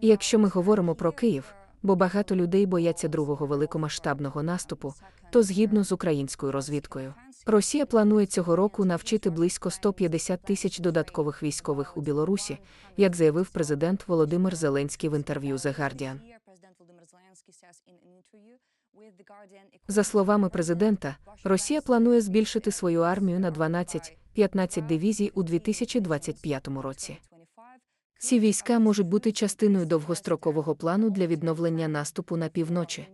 Якщо ми говоримо про Київ, бо багато людей бояться другого великомасштабного наступу, то згідно з українською розвідкою, Росія планує цього року навчити близько 150 тисяч додаткових військових у Білорусі, як заявив президент Володимир Зеленський в інтерв'ю The Guardian. За словами президента, Росія планує збільшити свою армію на 12-15 дивізій у 2025 році. Ці війська можуть бути частиною довгострокового плану для відновлення наступу на півночі.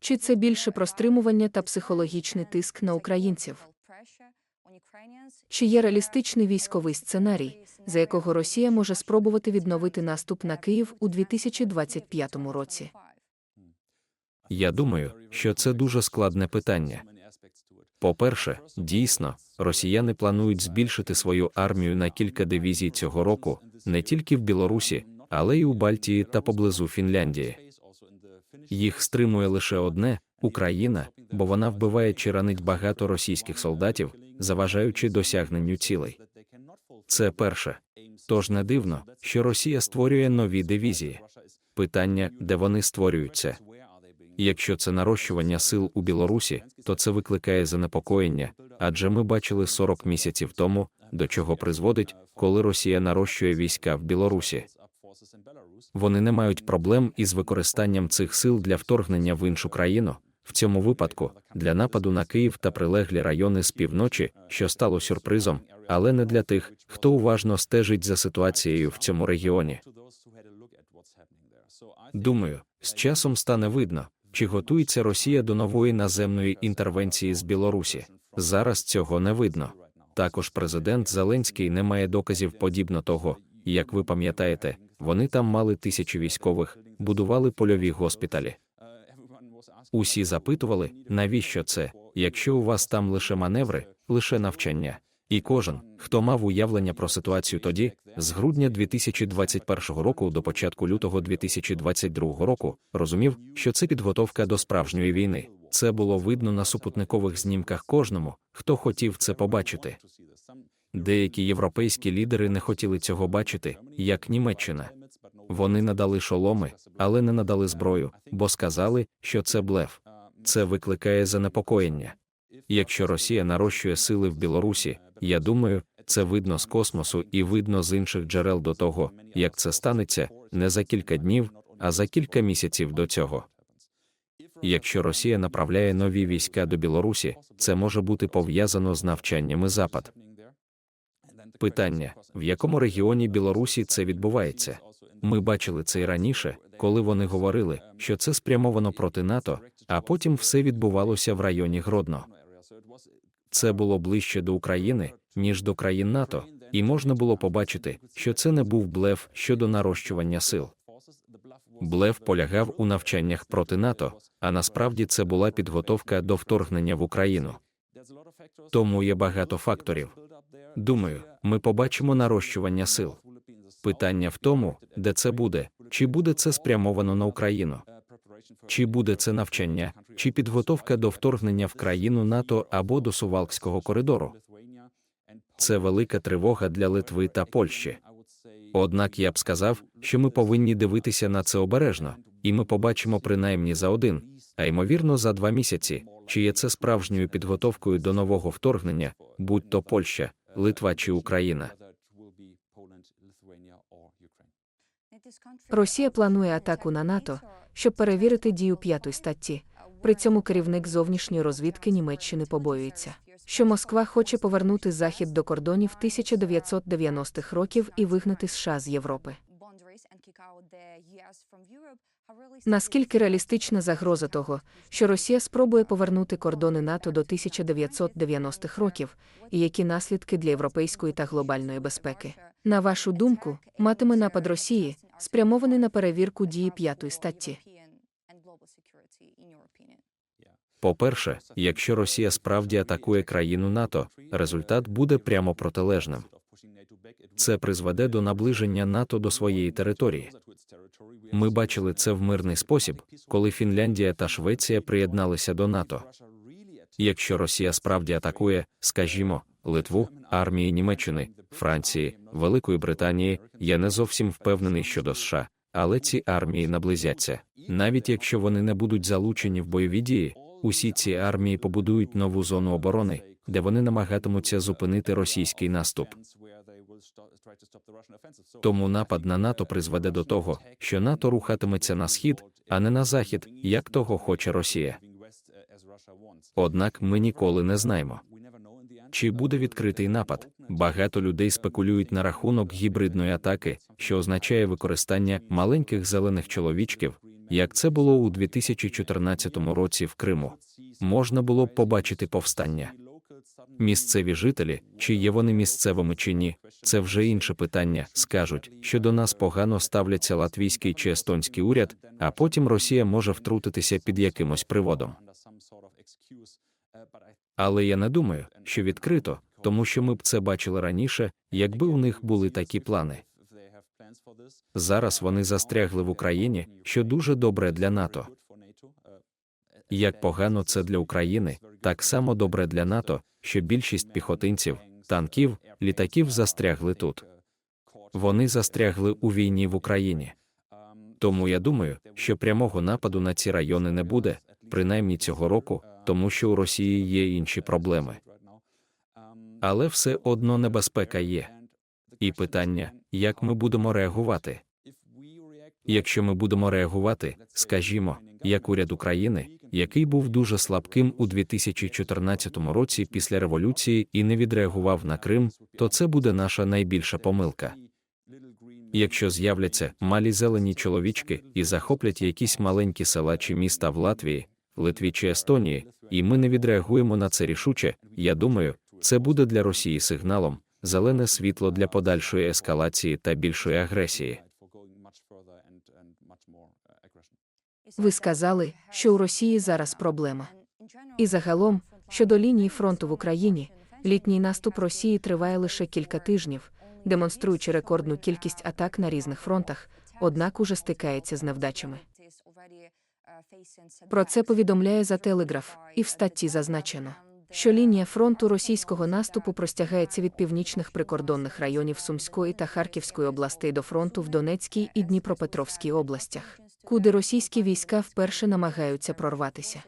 Чи це більше про стримування та психологічний тиск на українців? Чи є реалістичний військовий сценарій, за якого Росія може спробувати відновити наступ на Київ у 2025 році? Я думаю, що це дуже складне питання. По-перше, дійсно, росіяни планують збільшити свою армію на кілька дивізій цього року, не тільки в Білорусі, але й у Бальтії та поблизу Фінляндії. Їх стримує лише одне Україна, бо вона вбиває чи ранить багато російських солдатів, заважаючи досягненню цілей. Це перше. Тож не дивно, що Росія створює нові дивізії. Питання, де вони створюються. Якщо це нарощування сил у Білорусі, то це викликає занепокоєння, адже ми бачили 40 місяців тому, до чого призводить, коли Росія нарощує війська в Білорусі. Вони не мають проблем із використанням цих сил для вторгнення в іншу країну, в цьому випадку для нападу на Київ та прилеглі райони з півночі, що стало сюрпризом, але не для тих, хто уважно стежить за ситуацією в цьому регіоні. Думаю, з часом стане видно, чи готується Росія до нової наземної інтервенції з Білорусі. Зараз цього не видно. Також президент Зеленський не має доказів подібно того, як ви пам'ятаєте, вони там мали тисячі військових, будували польові госпіталі. Усі запитували, навіщо це, якщо у вас там лише маневри, лише навчання. І кожен, хто мав уявлення про ситуацію тоді, з грудня 2021 року до початку лютого 2022 року, розумів, що це підготовка до справжньої війни. Це було видно на супутникових знімках кожному, хто хотів це побачити. Деякі європейські лідери не хотіли цього бачити, як Німеччина. Вони надали шоломи, але не надали зброю, бо сказали, що це блеф. Це викликає занепокоєння. Якщо Росія нарощує сили в Білорусі, я думаю, це видно з космосу і видно з інших джерел до того, як це станеться не за кілька днів, а за кілька місяців до цього. Якщо Росія направляє нові війська до Білорусі, це може бути пов'язано з навчаннями Запад. Питання, в якому регіоні Білорусі це відбувається? Ми бачили це і раніше, коли вони говорили, що це спрямовано проти НАТО, а потім все відбувалося в районі Гродно. Це було ближче до України, ніж до країн НАТО, і можна було побачити, що це не був блеф щодо нарощування сил. Блеф полягав у навчаннях проти НАТО, а насправді це була підготовка до вторгнення в Україну. Тому є багато факторів. Думаю, ми побачимо нарощування сил. Питання в тому, де це буде, чи буде це спрямовано на Україну, чи буде це навчання, чи підготовка до вторгнення в країну НАТО або до Сувалкського коридору. Це велика тривога для Литви та Польщі. Однак я б сказав, що ми повинні дивитися на це обережно, і ми побачимо принаймні за один, а ймовірно, за два місяці, чи є це справжньою підготовкою до нового вторгнення, будь то Польща, Литва чи Україна. Росія планує атаку на НАТО, щоб перевірити дію п'ятої статті. При цьому керівник зовнішньої розвідки Німеччини побоюється, що Москва хоче повернути Захід до кордонів 1990-х років і вигнати США з Європи. Наскільки реалістична загроза того, що Росія спробує повернути кордони НАТО до 1990-х років, і які наслідки для європейської та глобальної безпеки? На вашу думку, матиме напад Росії, спрямований на перевірку дії п'ятої статті? По-перше, якщо Росія справді атакує країну НАТО, результат буде прямо протилежним. Це призведе до наближення НАТО до своєї території. Ми бачили це в мирний спосіб, коли Фінляндія та Швеція приєдналися до НАТО. Якщо Росія справді атакує, скажімо, Литву, армії Німеччини, Франції, Великої Британії. Я не зовсім впевнений щодо США, але ці армії наблизяться. Навіть якщо вони не будуть залучені в бойові дії, усі ці армії побудують нову зону оборони, де вони намагатимуться зупинити російський наступ. Тому напад на НАТО призведе до того, що НАТО рухатиметься на схід, а не на захід, як того хоче Росія. Однак ми ніколи не знаємо. Чи буде відкритий напад? Багато людей спекулюють на рахунок гібридної атаки, що означає використання маленьких зелених чоловічків, як це було у 2014 році в Криму. Можна було б побачити повстання. Місцеві жителі, чи є вони місцевими чи ні, це вже інше питання. Скажуть, що до нас погано ставляться латвійський чи естонський уряд, а потім Росія може втрутитися під якимось приводом. Але я не думаю, що відкрито, тому що ми б це бачили раніше, якби у них були такі плани. Зараз вони застрягли в Україні, що дуже добре для НАТО. Як погано це для України, так само добре для НАТО, що більшість піхотинців, танків, літаків застрягли тут. Вони застрягли у війні в Україні. Тому я думаю, що прямого нападу на ці райони не буде, принаймні цього року, тому що у Росії є інші проблеми. Але все одно небезпека є. І питання, як ми будемо реагувати? Якщо ми будемо реагувати, скажімо, як уряд України, який був дуже слабким у 2014 році після революції і не відреагував на Крим, то це буде наша найбільша помилка. Якщо з'являться малі зелені чоловічки і захоплять якісь маленькі села чи міста в Латвії, Литві чи Естонії, і ми не відреагуємо на це рішуче, я думаю, це буде для Росії сигналом, зелене світло для подальшої ескалації та більшої агресії. Ви сказали, що у Росії зараз проблема. І загалом, щодо лінії фронту в Україні, літній наступ Росії триває лише кілька тижнів, демонструючи рекордну кількість атак на різних фронтах, однак уже стикається з невдачами. Про це повідомляє за Телеграф, і в статті зазначено, що лінія фронту російського наступу простягається від північних прикордонних районів Сумської та Харківської областей до фронту в Донецькій і Дніпропетровській областях, куди російські війська вперше намагаються прорватися.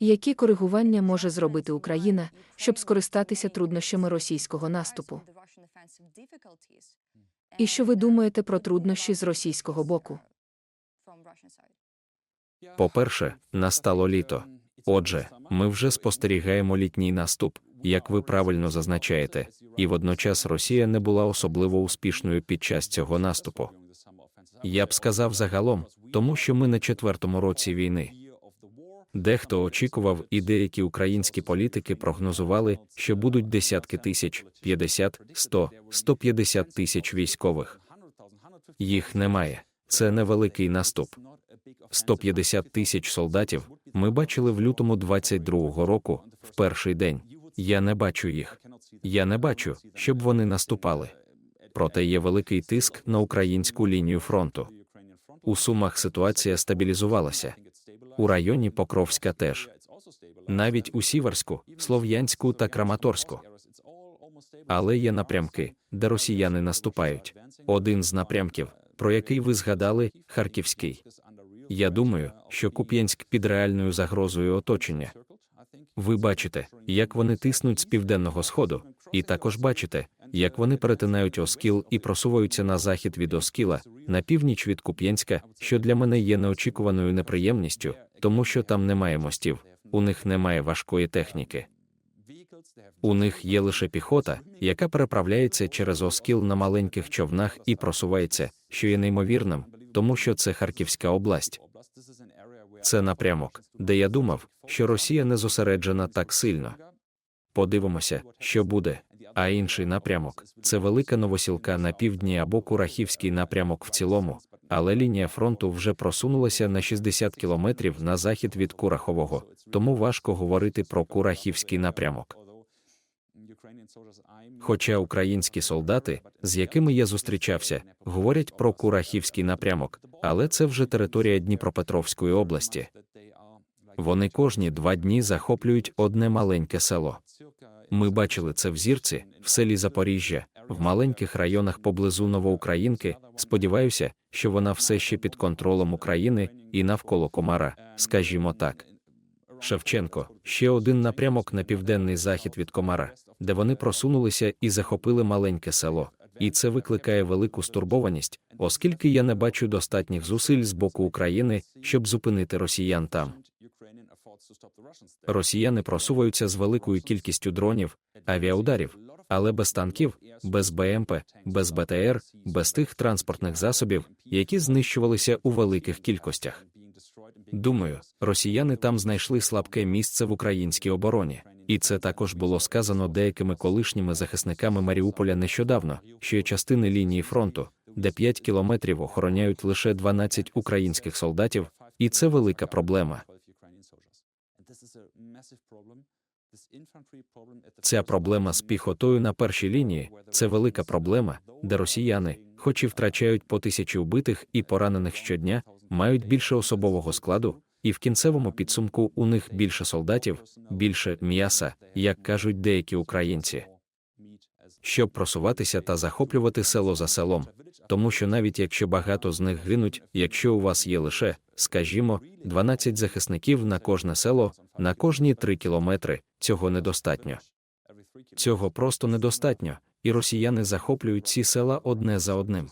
Які коригування може зробити Україна, щоб скористатися труднощами російського наступу? І що ви думаєте про труднощі з російського боку? По-перше, настало літо. Отже, ми вже спостерігаємо літній наступ, як ви правильно зазначаєте, і водночас Росія не була особливо успішною під час цього наступу. Я б сказав загалом, тому що ми на четвертому році війни. Дехто очікував, і деякі українські політики прогнозували, що будуть десятки тисяч, 50, 100, 150 тисяч військових. Їх немає. Це невеликий наступ. 150 тисяч солдатів ми бачили в лютому 22-го року, в перший день. Я не бачу їх. Я не бачу, щоб вони наступали. Проте є великий тиск на українську лінію фронту. У Сумах ситуація стабілізувалася. У районі Покровська теж. Навіть у Сіверську, Слов'янську та Краматорську. Але є напрямки, де росіяни наступають. Один з напрямків, про який ви згадали, Харківський. Я думаю, що Куп'янськ під реальною загрозою оточення. Ви бачите, як вони тиснуть з південного сходу, і також бачите, як вони перетинають Оскіл і просуваються на захід від Оскіла, на північ від Куп'янська, що для мене є неочікуваною неприємністю, тому що там немає мостів, у них немає важкої техніки. У них є лише піхота, яка переправляється через Оскіл на маленьких човнах і просувається, що є неймовірним, тому що це Харківська область. Це напрямок, де я думав, що Росія не зосереджена так сильно. Подивимося, що буде. А інший напрямок це велика новосілка на півдні або Курахівський напрямок в цілому, але лінія фронту вже просунулася на 60 кілометрів на захід від Курахового, тому важко говорити про Курахівський напрямок. Хоча українські солдати, з якими я зустрічався, говорять про Курахівський напрямок, але це вже територія Дніпропетровської області. Вони кожні два дні захоплюють одне маленьке село. Ми бачили це в зірці, в селі Запоріжжя, в маленьких районах поблизу Новоукраїнки. Сподіваюся, що вона все ще під контролем України і навколо Комара, скажімо так. Шевченко ще один напрямок на південний захід від Комара, де вони просунулися і захопили маленьке село. І це викликає велику стурбованість, оскільки я не бачу достатніх зусиль з боку України, щоб зупинити росіян там. Росіяни просуваються з великою кількістю дронів, авіаударів, але без танків, без БМП, без БТР, без тих транспортних засобів, які знищувалися у великих кількостях. Думаю, росіяни там знайшли слабке місце в українській обороні, і це також було сказано деякими колишніми захисниками Маріуполя нещодавно, що є частини лінії фронту, де 5 кілометрів охороняють лише 12 українських солдатів, і це велика проблема. Ця проблема з піхотою на першій лінії це велика проблема, де росіяни, хоч і втрачають по тисячі убитих і поранених щодня, мають більше особового складу, і в кінцевому підсумку у них більше солдатів, більше м'яса, як кажуть деякі українці, щоб просуватися та захоплювати село за селом. Тому що навіть якщо багато з них гинуть, якщо у вас є лише, скажімо, 12 захисників на кожне село, на кожні 3 кілометри, цього недостатньо. Цього просто недостатньо, і росіяни захоплюють ці села одне за одним.